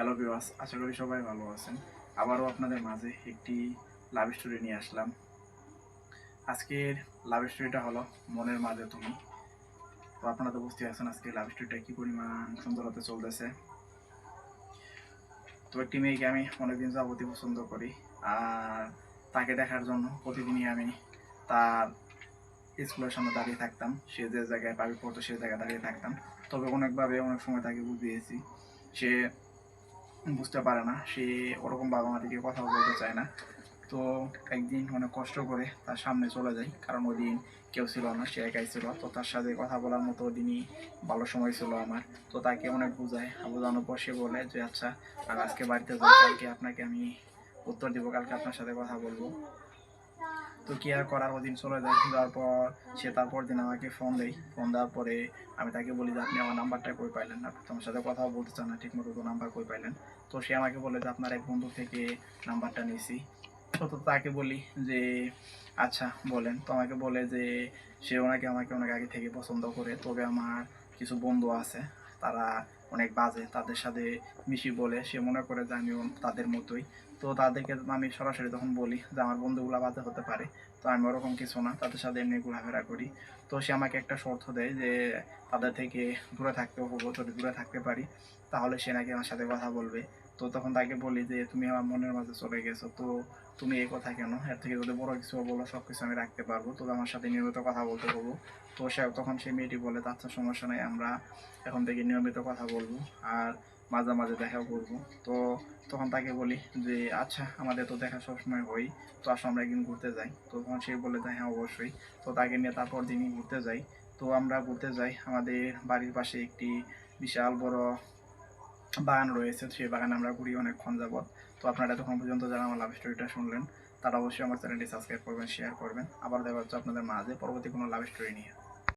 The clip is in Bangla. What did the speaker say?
হ্যালো বিওয়াস আশা করি সবাই ভালো আছেন। আবারও আপনাদের মাঝে একটি লাভ স্টোরি নিয়ে আসলাম। আজকের লাভ স্টোরিটা হলো মনের মাঝে তুমি। তো আপনারা তো বুঝতে পারছেন আজকে লাভ স্টোরিটা কি পরিমাণ সুন্দর হতে চলতেছে। তো একটি মেয়েকে আমি অনেকদিন যাবতীয় পছন্দ করি। আর তাকে দেখার জন্য প্রতিদিনই আমি তার স্কুলের সামনে দাঁড়িয়ে থাকতাম। সে যে জায়গায় পাবি পড়তো সে জায়গায় দাঁড়িয়ে থাকতাম। তবে অনেকভাবে অনেক সময় তাকে বুঝিয়েছি সে বুঝতে পারে না। সে ওরকম বাবা মা থেকে কথা বলতে চায় না। তো একদিন অনেক কষ্ট করে তার সামনে চলে যায়। কারণ ওই দিন কেউ ছিল না, সে একাই ছিল। তো তার সাথে কথা বলার মতো দিনই ভালো সময় ছিল আমার। তো তাকে অনেক বোঝায়। বোঝানোর পর সে বলে যে আচ্ছা আর আজকে বাড়িতে যাই, কালকে আপনাকে আমি উত্তর দিব, কালকে আপনার সাথে কথা বলব। তো কি আর করার? ওদিন চলে যায়, যাওয়ার পর সে তারপর দিন আমাকে ফোন দেয়। ফোন দেওয়ার পরে আমি তাকে বলি যে, আপনি আমার নাম্বারটা কই পাইলেন? না তোমার সাথে কথা বলতে চান না ঠিক মতো তো নাম্বার কই পাইলেন? তো সে আমাকে বলে যে, আপনার এক বন্ধু থেকে নাম্বারটা নিয়েছি। তো তো তাকে বলি যে আচ্ছা বলেন। তো আমাকে বলে যে, সে ওনাকে, আমাকে অনেক আগে থেকে পছন্দ করে, তবে আমার কিছু বন্ধু আছে। তারা অনেক বাজে, তাদের সাথে মিশি বলে, সে মনে করে যে আমিও তাদের মতোই। তো তাদেরকে আমি সরাসরি তখন বলি যে, আমার বন্ধুগুলো বাজে হতে পারে। তো আমি ওরকম কিছু না, তাদের সাথে এমনি ঘোরাফেরা করি। তো সে আমাকে একটা শর্ত দেয় যে, তাদের থেকে দূরে থাকতে হব, যদি দূরে থাকতে পারি, তাহলে সে নাকি আমার সাথে কথা বলবে। তো তখন তাকে বলি যে, তুমি আমার মনের মাঝে চলে গেছো, তো তুমি এই কথা কেন? এর থেকে যদি বড় কিছু বলো সব কিছু আমি রাখতে পারব। তো আমার সাথে নিয়মিত কথা বলতে বলব। তো সে, তখন সেই মেয়েটি বলে আচ্ছা সমস্যা নেই, আমরা এখন থেকে নিয়মিত কথা বলব আর মাঝে মাঝে দেখা করব। তো তখন তাকে বলি যে আচ্ছা আমাদের তো দেখা সবসময় হই তো আসো আমরা একদিন ঘুরতে যাই। তো তখন সে বলে যে হ্যাঁ অবশ্যই। তো তাকে নিয়ে তারপর দিনই ঘুরতে যাই। তো আমরা ঘুরতে যাই। আমাদের বাড়ির পাশে একটি বিশাল বড় বাগান রয়েছে, সেই বাগানে আমরা ঘুরি অনেকক্ষণ যাবত তো আপনারা এতক্ষণ পর্যন্ত যারা আমার লাভ স্টোরিটা শুনলেন, তারা অবশ্যই আমার চ্যানেলটি সাবস্ক্রাইব করবেন শেয়ার করবেন। আবার দেখা হচ্ছে আপনাদের মাঝে পরবর্তী কোনো লাভ স্টোরি নিয়ে।